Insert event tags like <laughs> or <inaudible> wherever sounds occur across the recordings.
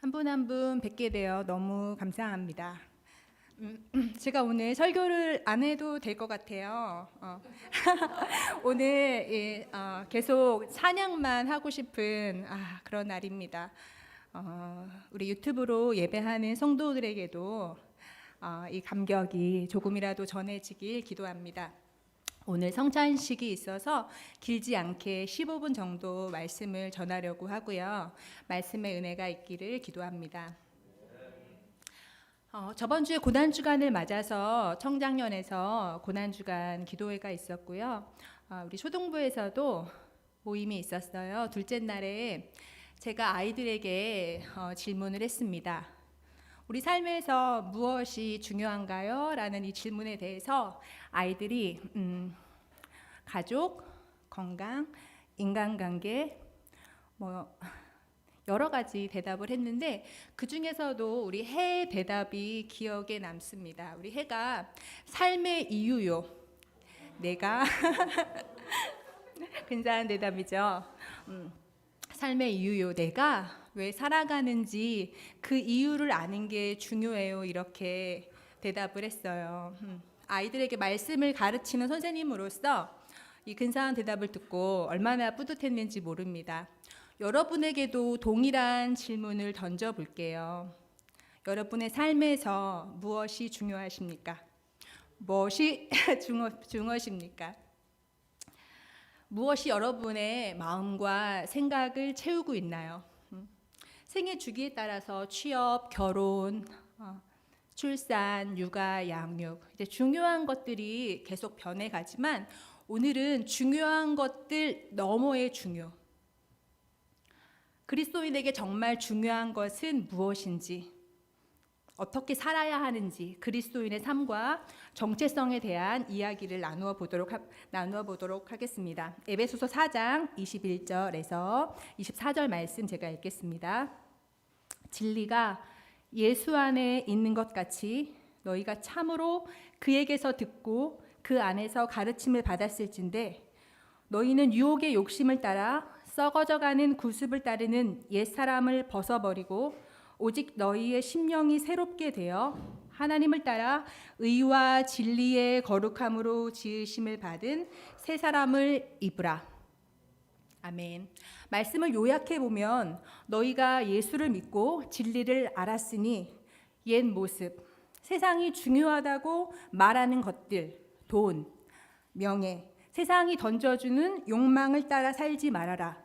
한 분 한 분 뵙게 되어 너무 감사합니다. 음, <clears throat> 제가 오늘 설교를 안 해도 될 것 같아요. 어. <laughs> 오늘 예, 어, 계속 찬양만 하고 싶은 아, 그런 날입니다. 어, 우리 유튜브로 예배하는 성도들에게도 어, 이 감격이 조금이라도 전해지길 기도합니다. 오늘 성찬식이 있어서 길지 않게 15분 정도 말씀을 전하려고 하고요. 말씀의 은혜가 있기를 기도합니다. 어, 저번 주에 고난 주간을 맞아서 청장년에서 고난 주간 기도회가 있었고요. 어, 우리 초등부에서도 모임이 있었어요. 둘째 날에 제가 아이들에게 어, 질문을 했습니다. 우리 삶에서 무엇이 중요한가요? 라는 이 질문에 대해서 아이들이 음, 가족, 건강, 인간관계, 뭐 여러 가지 대답을 했는데 그 중에서도 우리 해 대답이 기억에 남습니다. 우리 해가 삶의 이유요. 내가 <laughs> 근사한 대답이죠. 음, 삶의 이유요. 내가 왜 살아가는지 그 이유를 아는 게 중요해요. 이렇게 대답을 했어요. 음, 아이들에게 말씀을 가르치는 선생님으로서 이 근사한 대답을 듣고 얼마나 뿌듯했는지 모릅니다. 여러분에게도 동일한 질문을 던져 볼게요. 여러분의 삶에서 무엇이 중요하십니까? 무엇이 <laughs> 중요, 중요하십니까? 무엇이 여러분의 마음과 생각을 채우고 있나요? 음. 생애 주기에 따라서 취업, 결혼, 어, 출산, 육아, 양육 이제 중요한 것들이 계속 변해가지만 오늘은 중요한 것들 너머의 중요. 그리스도인에게 정말 중요한 것은 무엇인지, 어떻게 살아야 하는지, 그리스도인의 삶과 정체성에 대한 이야기를 나누어 보도록, 하, 나누어 보도록 하겠습니다. 에베소서 4장 21절에서 24절 말씀 제가 읽겠습니다. 진리가 예수 안에 있는 것 같이 너희가 참으로 그에게서 듣고 그 안에서 가르침을 받았을진데 너희는 유혹의 욕심을 따라 썩어져가는 구습을 따르는 옛 사람을 벗어버리고 오직 너희의 심령이 새롭게 되어 하나님을 따라 의와 진리의 거룩함으로 지으심을 받은 새 사람을 입으라. 아멘. 말씀을 요약해 보면 너희가 예수를 믿고 진리를 알았으니 옛 모습, 세상이 중요하다고 말하는 것들, 돈, 명예, 세상이 던져주는 욕망을 따라 살지 말아라.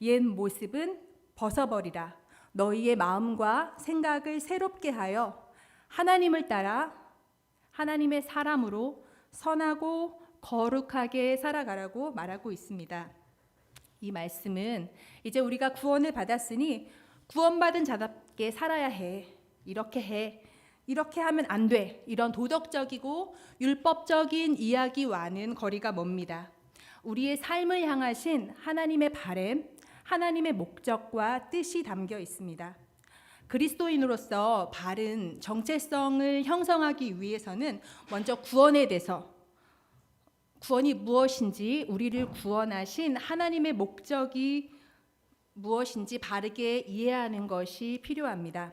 옛 모습은 벗어버리라. 너희의 마음과 생각을 새롭게 하여 하나님을 따라 하나님의 사람으로 선하고 거룩하게 살아가라고 말하고 있습니다. 이 말씀은 이제 우리가 구원을 받았으니 구원받은 자답게 살아야 해. 이렇게 해. 이렇게 하면 안 돼. 이런 도덕적이고 율법적인 이야기와는 거리가 멉니다. 우리의 삶을 향하신 하나님의 바램, 하나님의 목적과 뜻이 담겨 있습니다. 그리스도인으로서 바른 정체성을 형성하기 위해서는 먼저 구원에 대해서 구원이 무엇인지 우리를 구원하신 하나님의 목적이 무엇인지 바르게 이해하는 것이 필요합니다.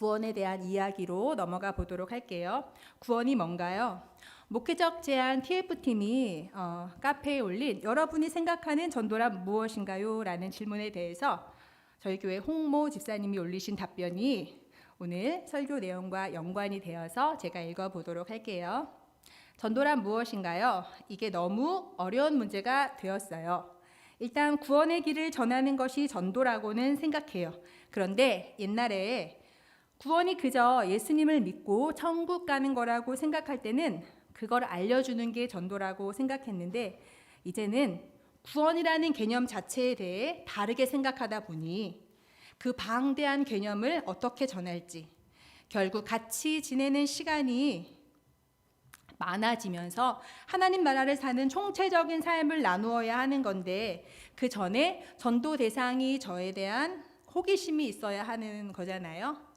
구원에 대한 이야기로 넘어가 보도록 할게요. 구원이 뭔가요? 목회적 제안 TF팀이 어, 카페에 올린 여러분이 생각하는 전도란 무엇인가요? 라는 질문에 대해서 저희 교회 홍모 집사님이 올리신 답변이 오늘 설교 내용과 연관이 되어서 제가 읽어보도록 할게요. 전도란 무엇인가요? 이게 너무 어려운 문제가 되었어요. 일단 구원의 길을 전하는 것이 전도라고는 생각해요. 그런데 옛날에 구원이 그저 예수님을 믿고 천국 가는 거라고 생각할 때는 그걸 알려주는 게 전도라고 생각했는데 이제는 구원이라는 개념 자체에 대해 다르게 생각하다 보니 그 방대한 개념을 어떻게 전할지 결국 같이 지내는 시간이 많아지면서 하나님 나라를 사는 총체적인 삶을 나누어야 하는 건데 그 전에 전도 대상이 저에 대한 호기심이 있어야 하는 거잖아요.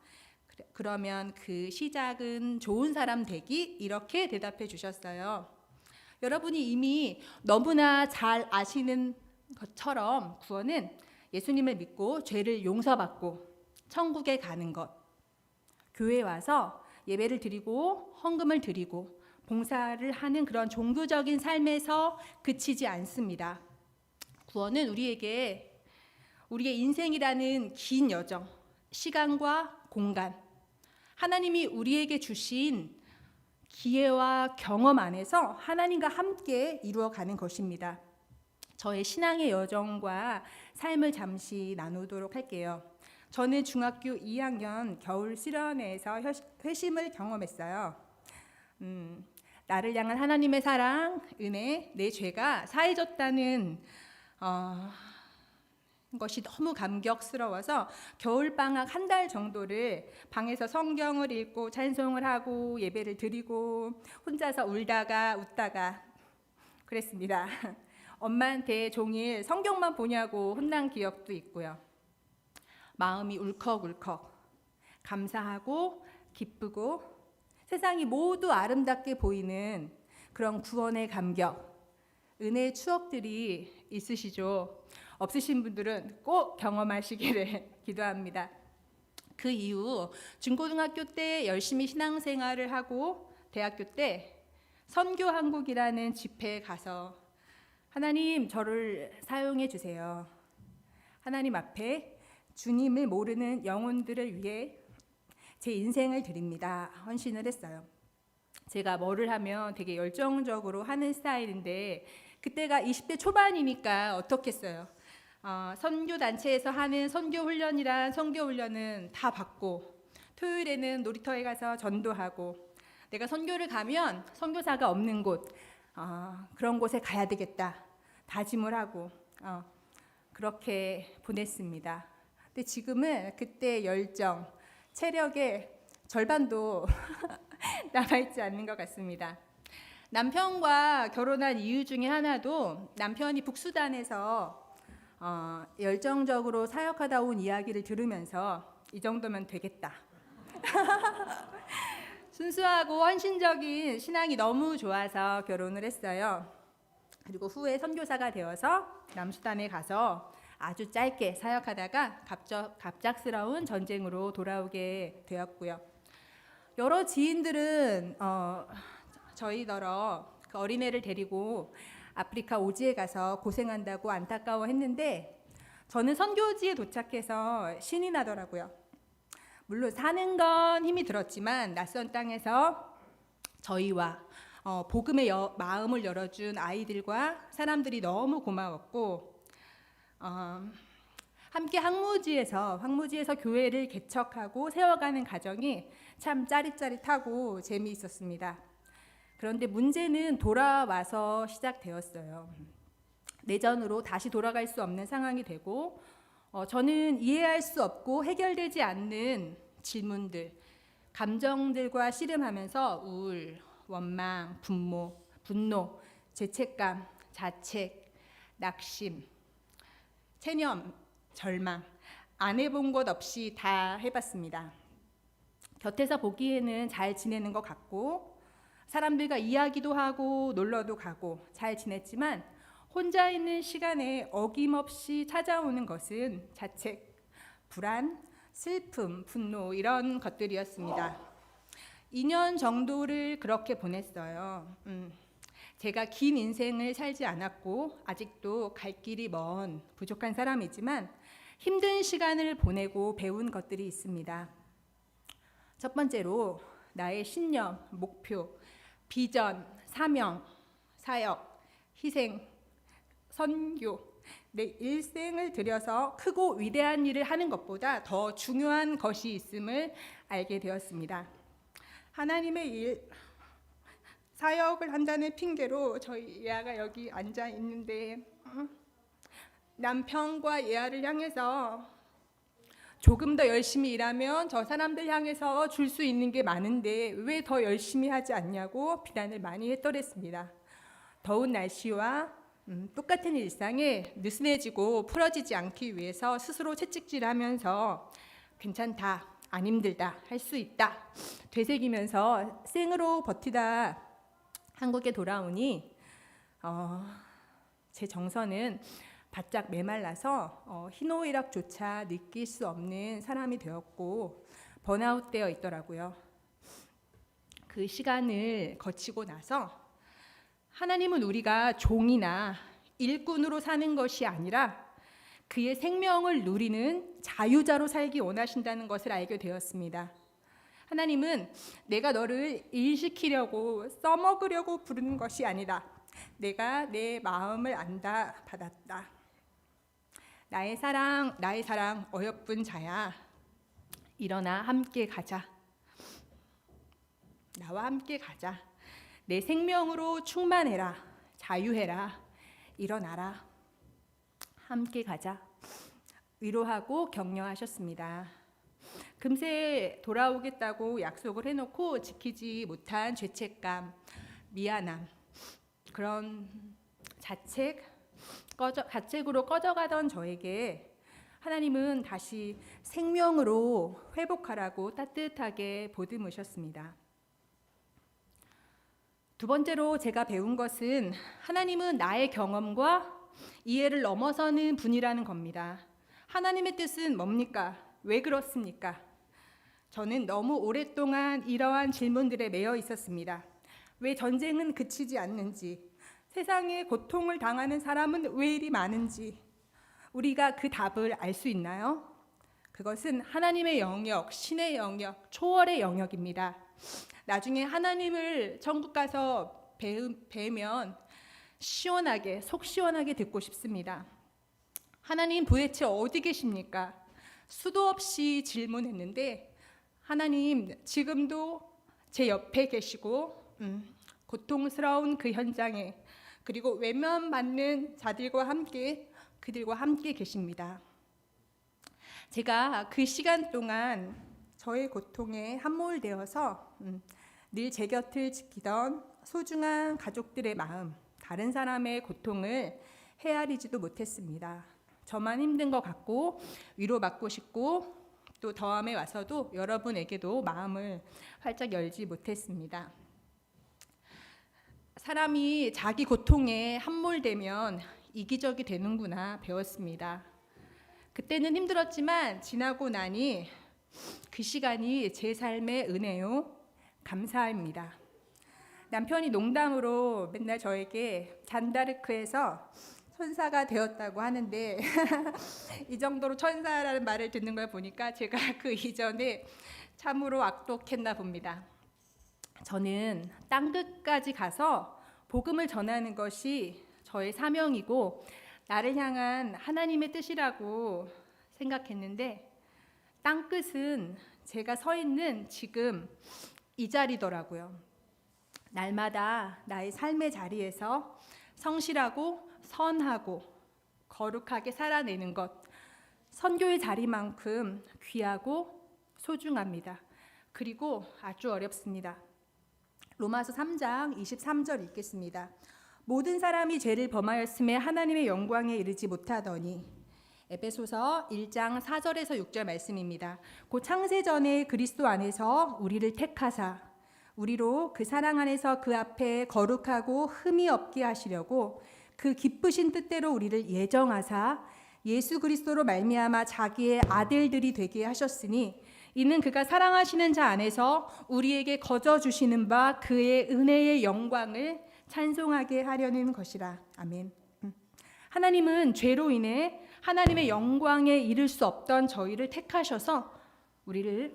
그러면 그 시작은 좋은 사람 되기 이렇게 대답해 주셨어요. 여러분이 이미 너무나 잘 아시는 것처럼 구원은 예수님을 믿고 죄를 용서받고 천국에 가는 것. 교회 와서 예배를 드리고 헌금을 드리고 봉사를 하는 그런 종교적인 삶에서 그치지 않습니다. 구원은 우리에게 우리의 인생이라는 긴 여정, 시간과 공간, 하나님이 우리에게 주신 기회와 경험 안에서 하나님과 함께 이루어가는 것입니다. 저의 신앙의 여정과 삶을 잠시 나누도록 할게요. 저는 중학교 2학년 겨울 수련회에서 회심을 경험했어요. 음, 나를 향한 하나님의 사랑, 은혜, 내 죄가 사해졌다는 어, 것이 너무 감격스러워서 겨울 방학 한 달 정도를 방에서 성경을 읽고 찬송을 하고 예배를 드리고 혼자서 울다가 웃다가 그랬습니다. <laughs> 엄마한테 종일 성경만 보냐고 혼난 기억도 있고요. 마음이 울컥울컥 감사하고 기쁘고 세상이 모두 아름답게 보이는 그런 구원의 감격, 은혜의 추억들이 있으시죠. 없으신 분들은 꼭 경험하시기를 <laughs> 기도합니다. 그 이후 중고등학교 때 열심히 신앙생활을 하고 대학교 때 선교 한국이라는 집회에 가서 하나님 저를 사용해 주세요. 하나님 앞에 주님을 모르는 영혼들을 위해 제 인생을 드립니다. 헌신을 했어요. 제가 뭐를 하면 되게 열정적으로 하는 스타일인데 그때가 20대 초반이니까 어떻겠어요. 어, 선교 단체에서 하는 선교 훈련이란 선교 훈련은 다 받고 토요일에는 놀이터에 가서 전도하고 내가 선교를 가면 선교사가 없는 곳 어, 그런 곳에 가야 되겠다 다짐을 하고 어, 그렇게 보냈습니다. 근데 지금은 그때 열정, 체력의 절반도 <laughs> 남아있지 않는 것 같습니다. 남편과 결혼한 이유 중에 하나도 남편이 북수단에서 어, 열정적으로 사역하다 온 이야기를 들으면서 이 정도면 되겠다. <laughs> 순수하고 헌신적인 신앙이 너무 좋아서 결혼을 했어요. 그리고 후에 선교사가 되어서 남수단에 가서 아주 짧게 사역하다가 갑작, 갑작스러운 전쟁으로 돌아오게 되었고요. 여러 지인들은 어, 저희더러 그 어린애를 데리고 아프리카 오지에 가서 고생한다고 안타까워했는데 저는 선교지에 도착해서 신이 나더라고요. 물론 사는 건 힘이 들었지만 낯선 땅에서 저희와 어, 복음의 여, 마음을 열어준 아이들과 사람들이 너무 고마웠고 어, 함께 항무지에서 항무지에서 교회를 개척하고 세워가는 과정이 참 짜릿짜릿하고 재미있었습니다. 그런데 문제는 돌아와서 시작되었어요. 내전으로 다시 돌아갈 수 없는 상황이 되고 어, 저는 이해할 수 없고 해결되지 않는 질문들, 감정들과 씨름하면서 우울, 원망, 분모, 분노, 죄책감, 자책, 낙심, 체념, 절망 안 해본 것 없이 다 해봤습니다. 곁에서 보기에는 잘 지내는 것 같고 사람들과 이야기도 하고 놀러도 가고 잘 지냈지만 혼자 있는 시간에 어김없이 찾아오는 것은 자책, 불안, 슬픔, 분노 이런 것들이었습니다. 2년 정도를 그렇게 보냈어요. 음, 제가 긴 인생을 살지 않았고 아직도 갈 길이 먼 부족한 사람이지만 힘든 시간을 보내고 배운 것들이 있습니다. 첫 번째로 나의 신념, 목표, 비전, 사명, 사역, 희생, 선교, 내 일생을 들여서 크고 위대한 일을 하는 것보다 더 중요한 것이 있음을 알게 되었습니다. 하나님의 일, 사역을 한다는 핑계로 저희 예아가 여기 앉아 있는데 어? 남편과 예아를 향해서 조금 더 열심히 일하면 저 사람들 향해서 줄 수 있는 게 많은데 왜 더 열심히 하지 않냐고 비난을 많이 했더랬습니다. 더운 날씨와 음, 똑같은 일상에 느슨해지고 풀어지지 않기 위해서 스스로 채찍질하면서 괜찮다, 안 힘들다, 할 수 있다 되새기면서 생으로 버티다 한국에 돌아오니 어, 제 정서는 바짝 메말라서 어, 희노애락조차 느낄 수 없는 사람이 되었고 번아웃되어 있더라고요. 그 시간을 거치고 나서 하나님은 우리가 종이나 일꾼으로 사는 것이 아니라 그의 생명을 누리는 자유자로 살기 원하신다는 것을 알게 되었습니다. 하나님은 내가 너를 일시키려고 써먹으려고 부르는 것이 아니다. 내가 내 마음을 안다 받았다. 나의 사랑, 나의 사랑 어여쁜 자야. 일어나 함께 가자. 나와 함께 가자. 내 생명으로 충만해라. 자유해라. 일어나라. 함께 가자. 위로하고 격려하셨습니다. 금세 돌아오겠다고 약속을 해놓고 지키지 못한 죄책감, 미안함, 그런 자책, 꺼져, 자책으로 꺼져가던 저에게 하나님은 다시 생명으로 회복하라고 따뜻하게 보듬으셨습니다. 두 번째로 제가 배운 것은 하나님은 나의 경험과 이해를 넘어서는 분이라는 겁니다. 하나님의 뜻은 뭡니까? 왜 그렇습니까? 저는 너무 오랫동안 이러한 질문들에 매여 있었습니다. 왜 전쟁은 그치지 않는지, 세상에 고통을 당하는 사람은 왜 이리 많은지, 우리가 그 답을 알 수 있나요? 그것은 하나님의 영역, 신의 영역, 초월의 영역입니다. 나중에 하나님을 천국 가서 뵈면 시원하게, 속 시원하게 듣고 싶습니다. 하나님 도대체 어디 계십니까? 수도 없이 질문했는데 하나님 지금도 제 옆에 계시고 음, 고통스러운 그 현장에 그리고 외면받는 자들과 함께 그들과 함께 계십니다. 제가 그 시간 동안 저의 고통에 함몰되어서 음, 늘제 곁을 지키던 소중한 가족들의 마음, 다른 사람의 고통을 헤아리지도 못했습니다. 저만 힘든 것 같고 위로받고 싶고 또 다음에 와서도 여러분에게도 마음을 활짝 열지 못했습니다. 사람이 자기 고통에 함몰되면 이기적이 되는구나 배웠습니다. 그때는 힘들었지만 지나고 나니 그 시간이 제 삶의 은혜요 감사합니다. 남편이 농담으로 맨날 저에게 잔다르크에서 천사가 되었다고 하는데 <laughs> 이 정도로 천사라는 말을 듣는 걸 보니까 제가 그 이전에 참으로 악독했나 봅니다. 저는 땅 끝까지 가서 복음을 전하는 것이 저의 사명이고 나를 향한 하나님의 뜻이라고 생각했는데 땅 끝은 제가 서 있는 지금 이 자리더라고요. 날마다 나의 삶의 자리에서 성실하고 선하고 거룩하게 살아내는 것, 선교의 자리만큼 귀하고 소중합니다. 그리고 아주 어렵습니다. 로마서 3장 23절 읽겠습니다. 모든 사람이 죄를 범하였음에 하나님의 영광에 이르지 못하더니 에베소서 1장 4절에서 6절 말씀입니다. 고 창세 전에 그리스도 안에서 우리를 택하사 우리로 그 사랑 안에서 그 앞에 거룩하고 흠이 없게 하시려고 그 기쁘신 뜻대로 우리를 예정하사 예수 그리스도로 말미암아 자기의 아들들이 되게 하셨으니 이는 그가 사랑하시는 자 안에서 우리에게 거저 주시는 바 그의 은혜의 영광을 찬송하게 하려는 것이라. 아멘. 음. 하나님은 죄로 인해 하나님의 영광에 이를 수 없던 저희를 택하셔서 우리를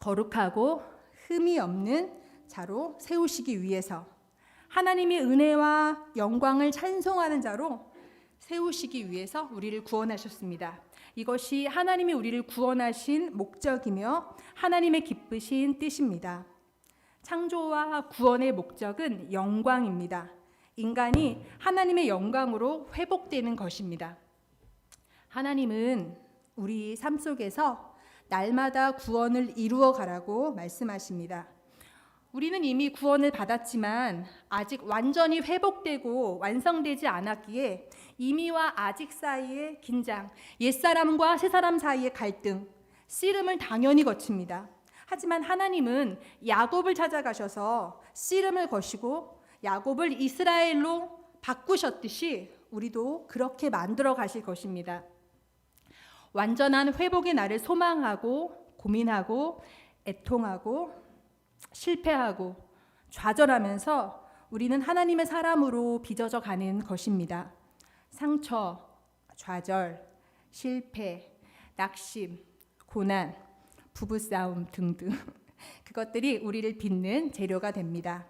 거룩하고 흠이 없는 자로 세우시기 위해서 하나님의 은혜와 영광을 찬송하는 자로 세우시기 위해서 우리를 구원하셨습니다. 이것이 하나님이 우리를 구원하신 목적이며 하나님의 기쁘신 뜻입니다. 창조와 구원의 목적은 영광입니다. 인간이 하나님의 영광으로 회복되는 것입니다. 하나님은 우리 삶 속에서 날마다 구원을 이루어 가라고 말씀하십니다. 우리는 이미 구원을 받았지만 아직 완전히 회복되고 완성되지 않았기에 이미와 아직 사이의 긴장, 옛사람과 새사람 사이의 갈등, 씨름을 당연히 거칩니다. 하지만 하나님은 야곱을 찾아가셔서 씨름을 거시고 야곱을 이스라엘로 바꾸셨듯이 우리도 그렇게 만들어 가실 것입니다. 완전한 회복의 날을 소망하고 고민하고 애통하고 실패하고 좌절하면서 우리는 하나님의 사람으로 빚어져 가는 것입니다. 상처, 좌절, 실패, 낙심, 고난, 부부싸움 등등 <laughs> 그것들이 우리를 빚는 재료가 됩니다.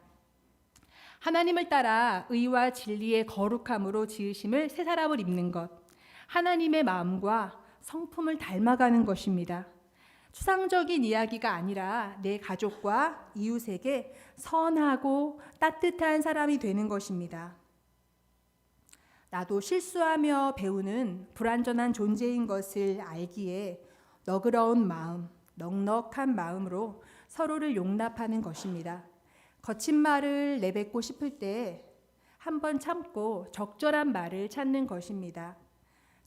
하나님을 따라 의와 진리의 거룩함으로 지으심을 새 사람을 입는 것, 하나님의 마음과 성품을 닮아가는 것입니다. 추상적인 이야기가 아니라 내 가족과 이웃에게 선하고 따뜻한 사람이 되는 것입니다. 나도 실수하며 배우는 불완전한 존재인 것을 알기에 너그러운 마음, 넉넉한 마음으로 서로를 용납하는 것입니다. 거친 말을 내뱉고 싶을 때 한 번 참고 적절한 말을 찾는 것입니다.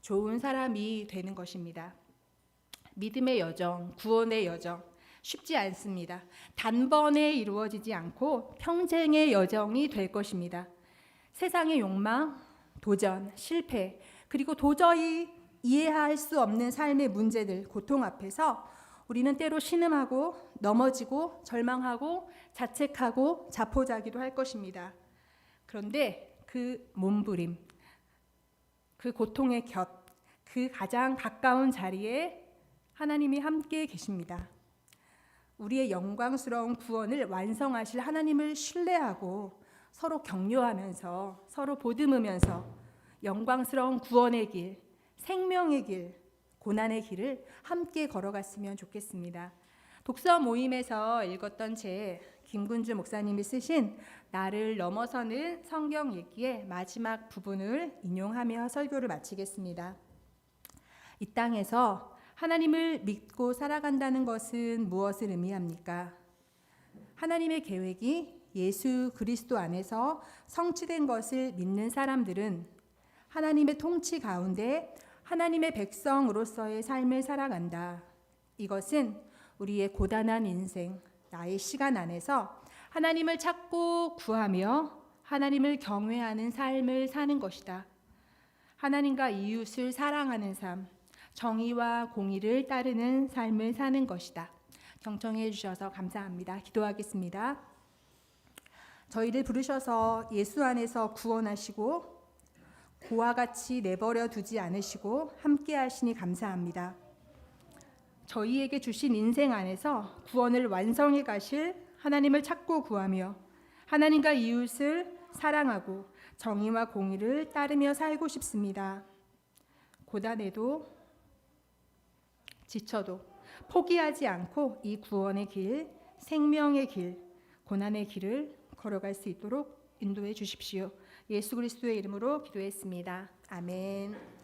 좋은 사람이 되는 것입니다. 믿음의 여정, 구원의 여정 쉽지 않습니다. 단번에 이루어지지 않고 평생의 여정이 될 것입니다. 세상의 욕망, 도전, 실패, 그리고 도저히 이해할 수 없는 삶의 문제들, 고통 앞에서 우리는 때로 신음하고 넘어지고 절망하고 자책하고 자포자기도 할 것입니다. 그런데 그 몸부림, 그 고통의 곁, 그 가장 가까운 자리에 하나님이 함께 계십니다. 우리의 영광스러운 구원을 완성하실 하나님을 신뢰하고 서로 격려하면서 서로 보듬으면서 영광스러운 구원의 길, 생명의 길, 고난의 길을 함께 걸어갔으면 좋겠습니다. 독서 모임에서 읽었던 제 김군주 목사님이 쓰신 나를 넘어서는 성경 얘기의 마지막 부분을 인용하며 설교를 마치겠습니다. 이 땅에서 하나님을 믿고 살아간다는 것은 무엇을 의미합니까? 하나님의 계획이 예수 그리스도 안에서 성취된 것을 믿는 사람들은 하나님의 통치 가운데 하나님의 백성으로서의 삶을 살아간다. 이것은 우리의 고단한 인생, 나의 시간 안에서 하나님을 찾고 구하며 하나님을 경외하는 삶을 사는 것이다. 하나님과 이웃을 사랑하는 삶, 정의와 공의를 따르는 삶을 사는 것이다. 경청해 주셔서 감사합니다. 기도하겠습니다. 저희를 부르셔서 예수 안에서 구원하시고 고와 같이 내버려 두지 않으시고 함께 하시니 감사합니다. 저희에게 주신 인생 안에서 구원을 완성해 가실 하나님을 찾고 구하며 하나님과 이웃을 사랑하고 정의와 공의를 따르며 살고 싶습니다. 고단해도 지쳐도 포기하지 않고 이 구원의 길, 생명의 길, 고난의 길을 걸어갈 수 있도록 인도해 주십시오. 예수 그리스도의 이름으로 기도했습니다. 아멘.